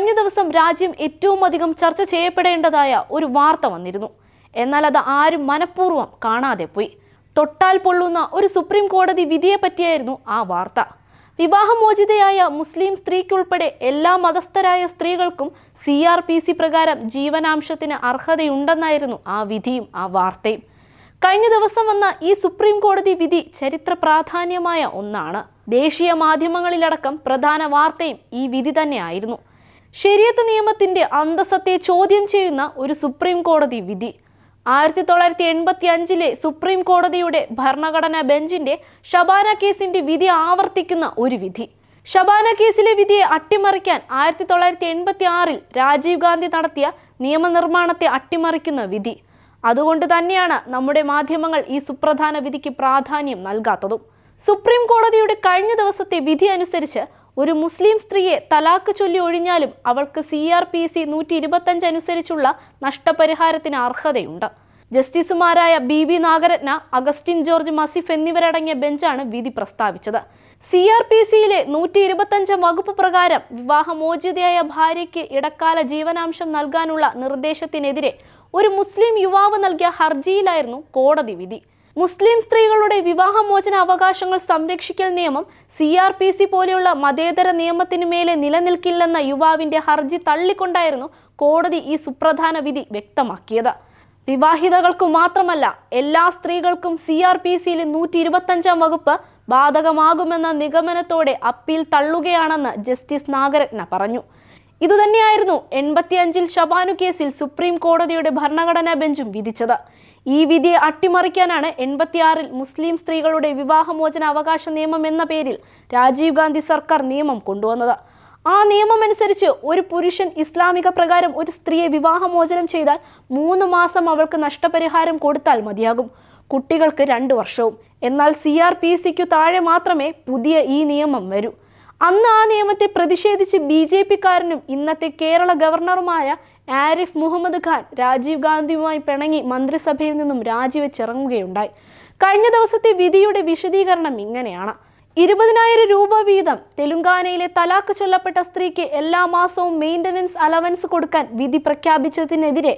കഴിഞ്ഞ ദിവസം രാജ്യം ഏറ്റവും അധികം ചർച്ച ചെയ്യപ്പെടേണ്ടതായ ഒരു വാർത്ത വന്നിരുന്നു. എന്നാൽ അത് ആരും മനഃപൂർവം കാണാതെ പോയി. തൊട്ടാൽ പൊള്ളുന്ന ഒരു സുപ്രീം കോടതി വിധിയെ പറ്റിയായിരുന്നു ആ വാർത്ത. വിവാഹമോചിതയായ മുസ്ലിം സ്ത്രീക്കുൾപ്പെടെ എല്ലാ മതസ്ഥരായ സ്ത്രീകൾക്കും സി ആർ പി സി പ്രകാരം ജീവനാംശത്തിന് അർഹതയുണ്ടെന്നായിരുന്നു ആ വിധിയും ആ വാർത്തയും. കഴിഞ്ഞ ദിവസം വന്ന ഈ സുപ്രീം കോടതി വിധി ചരിത്ര പ്രാധാന്യമായ ഒന്നാണ്. ദേശീയ മാധ്യമങ്ങളിലടക്കം പ്രധാന വാർത്തയും ഈ വിധി തന്നെയായിരുന്നു. ശരിയത്ത് നിയമത്തിന്റെ അന്തസ്സത്തെ ചോദ്യം ചെയ്യുന്ന ഒരു സുപ്രീം കോടതി വിധി. ആയിരത്തി തൊള്ളായിരത്തി എൺപത്തി അഞ്ചിലെ സുപ്രീം കോടതിയുടെ ഭരണഘടനാ ബെഞ്ചിന്റെ ഷബാന കേസിന്റെ വിധി ആവർത്തിക്കുന്ന ഒരു വിധി. ഷബാന കേസിലെ വിധിയെ അട്ടിമറിക്കാൻ ആയിരത്തി തൊള്ളായിരത്തി എൺപത്തി ആറിൽ രാജീവ് ഗാന്ധി നടത്തിയ നിയമനിർമ്മാണത്തെ അട്ടിമറിക്കുന്ന വിധി. അതുകൊണ്ട് തന്നെയാണ് നമ്മുടെ മാധ്യമങ്ങൾ ഈ സുപ്രധാന വിധിക്ക് പ്രാധാന്യം നൽകാത്തതും. സുപ്രീം കോടതിയുടെ കഴിഞ്ഞ ദിവസത്തെ വിധി അനുസരിച്ച് ഒരു മുസ്ലിം സ്ത്രീയെ തലാക്ക് ചൊല്ലി ഒഴിഞ്ഞാലും അവൾക്ക് സി ആർ പി സി നൂറ്റി ഇരുപത്തഞ്ച് അനുസരിച്ചുള്ള നഷ്ടപരിഹാരത്തിന് അർഹതയുണ്ട്. ജസ്റ്റിസുമാരായ ബി വി നാഗരത്ന അഗസ്റ്റിൻ ജോർജ് മസിഫ് എന്നിവരടങ്ങിയ ബെഞ്ചാണ് വിധി പ്രസ്താവിച്ചത്. സി ആർ പി സിയിലെ നൂറ്റി ഇരുപത്തഞ്ചാം വകുപ്പ് പ്രകാരം വിവാഹമോചിതയായ ഭാര്യയ്ക്ക് ഇടക്കാല ജീവനാംശം നൽകാനുള്ള നിർദ്ദേശത്തിനെതിരെ ഒരു മുസ്ലിം യുവാവ് നൽകിയ ഹർജിയിലായിരുന്നു കോടതി വിധി. മുസ്ലിം സ്ത്രീകളുടെ വിവാഹമോചന അവകാശങ്ങൾ സംരക്ഷിക്കൽ നിയമം സി ആർ പി സി പോലെയുള്ള മതേതര നിയമത്തിനു മേലെ നിലനിൽക്കില്ലെന്ന യുവാവിന്റെ ഹർജി തള്ളിക്കൊണ്ടായിരുന്നു കോടതി ഈ സുപ്രധാന വിധി വ്യക്തമാക്കിയത്. വിവാഹിതകൾക്കു മാത്രമല്ല എല്ലാ സ്ത്രീകൾക്കും സി ആർ പി സിയിലെ നൂറ്റി ഇരുപത്തഞ്ചാം വകുപ്പ് ബാധകമാകുമെന്ന നിഗമനത്തോടെ അപ്പീൽ തള്ളുകയാണെന്ന് ജസ്റ്റിസ് നാഗരത്ന പറഞ്ഞു. ഇതുതന്നെയായിരുന്നു എൺപത്തിയഞ്ചിൽ ഷബാനു കേസിൽ സുപ്രീം കോടതിയുടെ ഭരണഘടനാ ബെഞ്ചും വിധിച്ചത്. ഈ വിധിയെ അട്ടിമറിക്കാനാണ് എൺപത്തിയാറിൽ മുസ്ലിം സ്ത്രീകളുടെ വിവാഹമോചന അവകാശ നിയമം എന്ന പേരിൽ രാജീവ് ഗാന്ധി സർക്കാർ നിയമം കൊണ്ടുവന്നത്. ആ നിയമമനുസരിച്ച് ഒരു പുരുഷൻ ഇസ്ലാമിക പ്രകാരം ഒരു സ്ത്രീയെ വിവാഹമോചനം ചെയ്താൽ മൂന്ന് മാസം അവൾക്ക് നഷ്ടപരിഹാരം കൊടുത്താൽ മതിയാകും. കുട്ടികൾക്ക് രണ്ട് വർഷവും. എന്നാൽ സി ആർ പി സിക്കു താഴെ മാത്രമേ പുതിയ ഈ നിയമം വരൂ. അന്ന് ആ നിയമത്തെ പ്രതിഷേധിച്ച് ബി ജെ പിക്കാരനും ഇന്നത്തെ കേരള ഗവർണറുമായ ആരിഫ് മുഹമ്മദ് ഖാൻ രാജീവ് ഗാന്ധിയുമായി പിണങ്ങി മന്ത്രിസഭയിൽ നിന്നും രാജിവെച്ചിറങ്ങുകയുണ്ടായി. കഴിഞ്ഞ ദിവസത്തെ വിധിയുടെ വിശദീകരണം ഇങ്ങനെയാണ്. ഇരുപതിനായിരം രൂപ വീതം തെലുങ്കാനയിലെ തലാക്ക് ചൊല്ലപ്പെട്ട സ്ത്രീക്ക് എല്ലാ മാസവും മെയിന്റനൻസ് അലവൻസ് കൊടുക്കാൻ വിധി പ്രഖ്യാപിച്ചതിനെതിരെ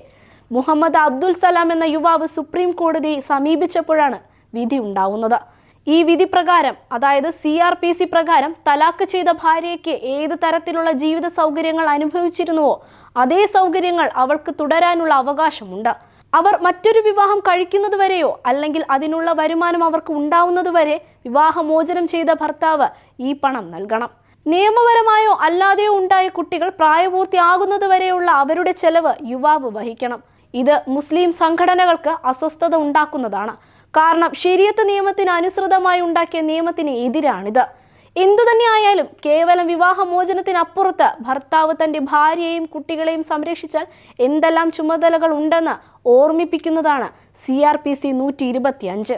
മുഹമ്മദ് അബ്ദുൽ സലാം എന്ന യുവാവ് സുപ്രീം കോടതിയെ സമീപിച്ചപ്പോഴാണ് വിധി ഉണ്ടാവുന്നത്. ഈ വിധി പ്രകാരം അതായത് സി ആർ പി സി പ്രകാരം തലാക്ക് ചെയ്ത ഭാര്യയ്ക്ക് ഏത് തരത്തിലുള്ള ജീവിത സൗകര്യങ്ങൾ അനുഭവിച്ചിരുന്നുവോ അതേ സൗകര്യങ്ങൾ അവൾക്ക് തുടരാനുള്ള അവകാശമുണ്ട്. അവർ മറ്റൊരു വിവാഹം കഴിക്കുന്നതുവരെയോ അല്ലെങ്കിൽ അതിനുള്ള വരുമാനം അവർക്ക് ഉണ്ടാവുന്നതുവരെ വിവാഹമോചനം ചെയ്ത ഭർത്താവ് ഈ പണം നൽകണം. നിയമപരമായോ അല്ലാതെയോ ഉണ്ടായ കുട്ടികൾ പ്രായപൂർത്തിയാകുന്നതുവരെയുള്ള അവരുടെ ചെലവ് യുവാവ് വഹിക്കണം. ഇത് മുസ്ലിം സംഘടനകൾക്ക് അസ്വസ്ഥത ഉണ്ടാക്കുന്നതാണ്. കാരണം ശരിയത്ത് നിയമത്തിന് അനുസൃതമായി ഉണ്ടാക്കിയ നിയമത്തിന് എതിരാണിത്. എന്തുതന്നെ ആയാലും കേവലം വിവാഹമോചനത്തിനപ്പുറത്ത് ഭർത്താവ് തന്റെ ഭാര്യയെയും കുട്ടികളെയും സംരക്ഷിച്ചാൽ എന്തെല്ലാം ചുമതലകൾ ഉണ്ടെന്ന് ഓർമ്മിപ്പിക്കുന്നതാണ് സി ആർ പി സി നൂറ്റി ഇരുപത്തി അഞ്ച്